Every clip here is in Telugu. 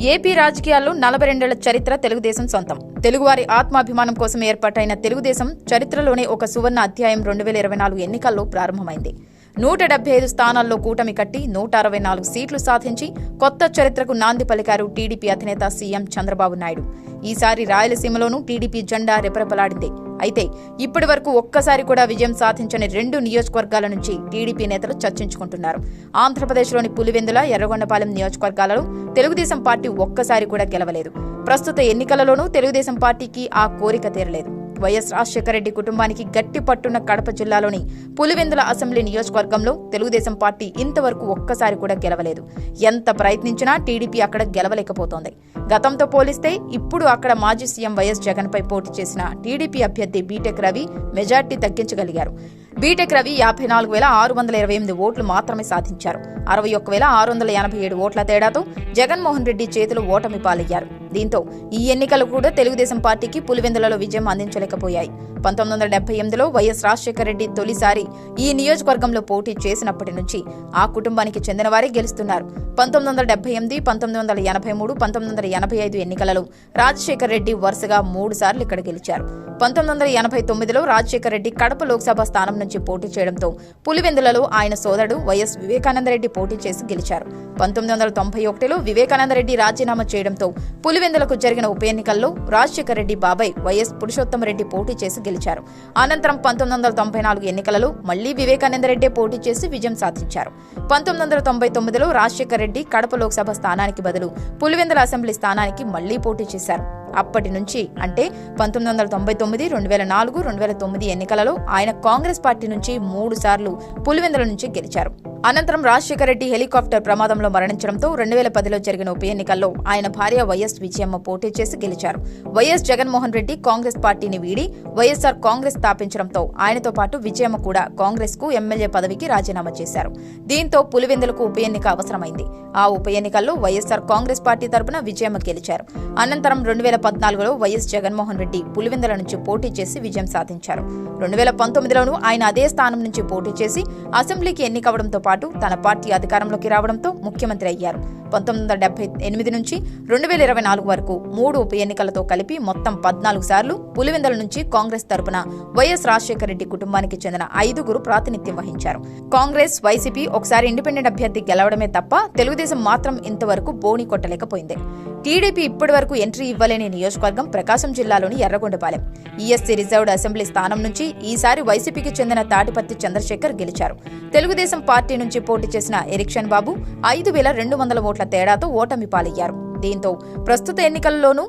ఏపీ రాజకీయాల్లో నలభై రెండేళ్ళ చరిత్ర తెలుగుదేశం సొంతం. తెలుగువారి ఆత్మాభిమానం కోసం ఏర్పాటైన తెలుగుదేశం చరిత్రలోనే ఒక సువర్ణ అధ్యాయం రెండు వేల ఇరవై నాలుగు ఎన్నికల్లో ప్రారంభమైంది. నూట డెబ్బై ఐదు స్థానాల్లో కూటమి కట్టి నూట అరవై నాలుగు సీట్లు సాధించి కొత్త చరిత్రకు నాంది పలికారు టీడీపీ అధినేత సీఎం చంద్రబాబు నాయుడు. ఈసారి రాయలసీమలోనూ టీడీపీ జెండా రెపరెపలాడింది. అయితే ఇప్పటి వరకు ఒక్కసారి కూడా విజయం సాధించని రెండు నియోజకవర్గాల నుంచి టీడీపీ నేతలు చర్చించుకుంటున్నారు. ఆంధ్రప్రదేశ్లోని పులివెందుల ఎర్రగొండపాలెం నియోజకవర్గాలలో తెలుగుదేశం పార్టీ ఒక్కసారి కూడా గెలవలేదు. ప్రస్తుత ఎన్నికలలోనూ తెలుగుదేశం పార్టీకి ఆ కోరిక తీరలేదు. వైఎస్ రాజశేఖర రెడ్డి కుటుంబానికి గట్టి పట్టున్న కడప జిల్లాలోని పులివెందుల అసెంబ్లీ నియోజకవర్గంలో తెలుగుదేశం పార్టీ ఇంతవరకు ఒక్కసారి కూడా గెలవలేదు. ఎంత ప్రయత్నించినా టీడీపీ అక్కడ గెలవలేకపోతోంది. గతంతో పోలిస్తే ఇప్పుడు అక్కడ మాజీ సీఎం వైఎస్ జగన్పై పోటీ చేసిన టీడీపీ అభ్యర్థి బీటెక్ రవి మెజార్టీ తగ్గించగలిగారు. బీటెక్ రవి యాభై నాలుగు వేల ఆరు వందల ఇరవై ఎనిమిది ఓట్లు మాత్రమే సాధించారు. అరవై ఒక్క వేల ఆరు వందల ఎనభై ఏడు ఓట్ల తేడాతో జగన్మోహన్ రెడ్డి చేతులు ఓటమి పాలయ్యారు. దీంతో ఈ ఎన్నికలు కూడా తెలుగుదేశం పార్టీకి పులివెందులలో విజయం అందించలేకపోయాయి. పంతొమ్మిది వందల డెబ్బై ఎనిమిదిలో వైఎస్ రాజశేఖర రెడ్డి తొలిసారి ఈ నియోజకవర్గంలో పోటీ చేసినప్పటి నుంచి ఆ కుటుంబానికి చెందిన వారే గెలుస్తున్నారు. పంతొమ్మిది వందల డెబ్బై ఎనిమిది పంతొమ్మిది వందల ఎనభై మూడు పంతొమ్మిది వందల ఎనభై ఐదు ఎన్నికలలో రాజశేఖర రెడ్డి వరుసగా మూడు సార్లు ఇక్కడ గెలిచారు. పంతొమ్మిది వందల ఎనభై తొమ్మిదిలో రాజశేఖర రెడ్డి కడప లోక్సభ స్థానం నుంచి పోటీ చేయడంతో పులివెందులలో ఆయన సోదరుడు వైఎస్ వివేకానందరెడ్డి పోటీ చేసి గెలిచారు. పంతొమ్మిది వందల తొంభై ఒకటిలో వివేకానందరెడ్డి రాజీనామా చేయడంతో పులివెందులకు జరిగిన ఉప ఎన్నికల్లో రాజశేఖర రెడ్డి బాబాయ్ వైఎస్ పురుషోత్తమరెడ్డి పోటీ చేసి గెలిచారు. అనంతరం పంతొమ్మిది వందల తొంభై నాలుగు ఎన్నికలలో మళ్ళీ వివేకానందరెడ్డి పోటీ చేసి విజయం సాధించారు. పంతొమ్మిది వందల తొంభై తొమ్మిదిలో రాజశేఖర రెడ్డి కడప లోక్సభ స్థానానికి బదులు పులివెందుల అసెంబ్లీ స్థానానికి మళ్ళీ పోటీ చేశారు. అప్పటి నుంచి అంటే పంతొమ్మిది వందల తొంభై తొమ్మిది రెండు వేల నాలుగు రెండు వేల తొమ్మిది ఎన్నికలలో ఆయన కాంగ్రెస్ పార్టీ నుంచి మూడు సార్లు పులివెందుల నుంచి గెలిచారు. అనంతరం రాజశేఖర రెడ్డి హెలికాప్టర్ ప్రమాదంలో మరణించడంతో రెండు వేల పదిలో జరిగిన ఉప ఎన్నికల్లో ఆయన భార్య వైఎస్ విజయమ్మ పోటీ చేసి గెలిచారు. వైఎస్ జగన్మోహన్ రెడ్డి కాంగ్రెస్ పార్టీని వీడి వైఎస్ఆర్ కాంగ్రెస్ స్థాపించడంతో ఆయనతో పాటు విజయమ్మ కూడా కాంగ్రెస్కు ఎమ్మెల్యే పదవికి రాజీనామా చేశారు. దీంతో పులివెందులకు ఉప ఎన్నిక అవసరమైంది. ఆ ఉప ఎన్నికల్లో వైఎస్ఆర్ కాంగ్రెస్ పార్టీ తరపున విజయమ్మ గెలిచారు. అనంతరం రెండు వేల పద్నాలుగులో వైఎస్ జగన్మోహన్ రెడ్డి పులివెందుల నుంచి పోటీ చేసి విజయం సాధించారు. రెండు వేల పంతొమ్మిదిలోనూ ఆయన అదే స్థానం నుంచి పోటీ చేసి అసెంబ్లీకి ఎన్నికవడంతో పాటు తన పార్టీ అధికారంలోకి రావడంతో ముఖ్యమంత్రి అయ్యారు. పంతొమ్మిది వందల డెబ్బై ఎనిమిది నుంచి రెండు వేల ఇరవై నాలుగు వరకు మూడు ఉప ఎన్నికలతో కలిపి మొత్తం పద్నాలుగు సార్లు పులివెందల నుంచి కాంగ్రెస్ తరపున వైఎస్ రాజశేఖర రెడ్డి కుటుంబానికి చెందిన ఐదుగురు ప్రాతినిధ్యం వహించారు. కాంగ్రెస్ వైసీపీ ఒకసారి ఇండిపెండెంట్ అభ్యర్థి గెలవడమే తప్ప తెలుగుదేశం మాత్రం ఇంతవరకు బోణి కొట్టలేకపోయింది. టీడీపీ ఇప్పటి వరకు ఎంట్రీ ఇవ్వలేని నియోజకవర్గం ప్రకాశం జిల్లాలోని ఎర్రగొండపాలెం. ఈఎస్సీ రిజర్వ్డ్ అసెంబ్లీ స్థానం నుంచి ఈసారి వైసీపీకి చెందిన తాటిపత్తి చంద్రశేఖర్ గెలిచారు. తెలుగుదేశం పార్టీ నుంచి పోటీ చేసిన ఎరిక్షన్ బాబు ఐదు వేల రెండు వందల ఓట్ల తేడాతో ఓటమి పాలయ్యారు. దీంతో ప్రస్తుత ఎన్నికల్లోనూ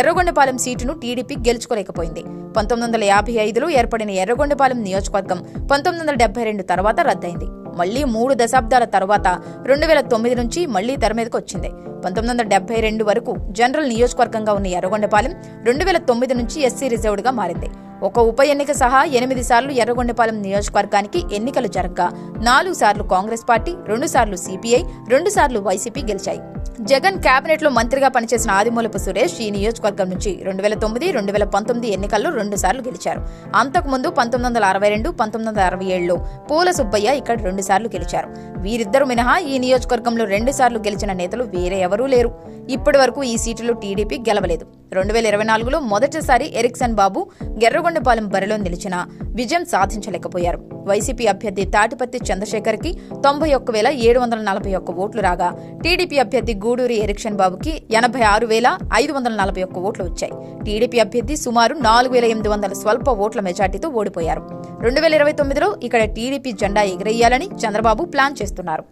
ఎర్రగొండపాలెం సీటును టీడీపీ గెలుచుకోలేకపోయింది. పంతొమ్మిది వందల యాభై ఐదులో ఏర్పడిన ఎర్రగొండపాలెం నియోజకవర్గం పంతొమ్మిది వందల డెబ్బై రెండు తర్వాత రద్దయింది. మళ్ళీ మూడు దశాబ్దాల తర్వాత రెండు వేల తొమ్మిది నుంచి మళ్ళీ తెర మీదకు వచ్చింది. పంతొమ్మిది వందల డెబ్బై రెండు వరకు జనరల్ నియోజకవర్గంగా ఉన్న ఎర్రగొండపాలెం రెండు వేల తొమ్మిది నుంచి ఎస్సీ రిజర్వ్డ్గా మారింది. ఒక ఉప ఎన్నిక సహా ఎనిమిది సార్లు ఎర్రగొండపాలెం నియోజకవర్గానికి ఎన్నికలు జరగగా. నాలుగు సార్లు కాంగ్రెస్ పార్టీ రెండు సార్లు సిపిఐ రెండు సార్లు వైసీపీ గెలిచాయి. జగన్ కేబినెట్లో మంత్రిగా పనిచేసిన ఆదిమూలపు సురేష్ ఈ నియోజకవర్గం నుంచి రెండు వేల తొమ్మిది రెండు వేల పంతొమ్మిది ఎన్నికల్లో రెండు సార్లు గెలిచారు. అంతకుముందు పంతొమ్మిది వందల అరవై రెండు పంతొమ్మిది వందల అరవై ఏడులో పూల సుబ్బయ్య ఇక్కడ రెండు సార్లు గెలిచారు. వీరిద్దరు మినహా ఈ నియోజకవర్గంలో రెండు సార్లు గెలిచిన నేతలు వేరే ఎవరూ లేరు. ఇప్పటి వరకు ఈ సీటులో టీడీపీ గెలవలేదు. రెండు వేల ఇరవై నాలుగులో మొదటిసారి ఎరిక్సన్ బాబు గెర్రగొండపాలెం బరిలో నిలిచిన విజయం సాధించలేకపోయారు. వైసీపీ అభ్యర్థి తాటిపత్తి చంద్రశేఖర్కి తొంభై ఒక్క వేల ఏడు వందల నలభై ఒక్క ఓట్లు రాగా టీడీపీ అభ్యర్థి గూడూరి ఎరిక్షన్ బాబుకి ఎనభై ఆరు వేల ఐదు వందల నలభై ఒక్క ఓట్లు వచ్చాయి. టీడీపీ అభ్యర్థి సుమారు నాలుగు వేల ఎనిమిది వందల స్వల్ప ఓట్ల మెజార్టీతో ఓడిపోయారు. రెండు వేల ఇరవై తొమ్మిదిలో ఇక్కడ టీడీపీ జెండా ఎగిరేయాలని చంద్రబాబు ప్లాన్ చేస్తున్నారు.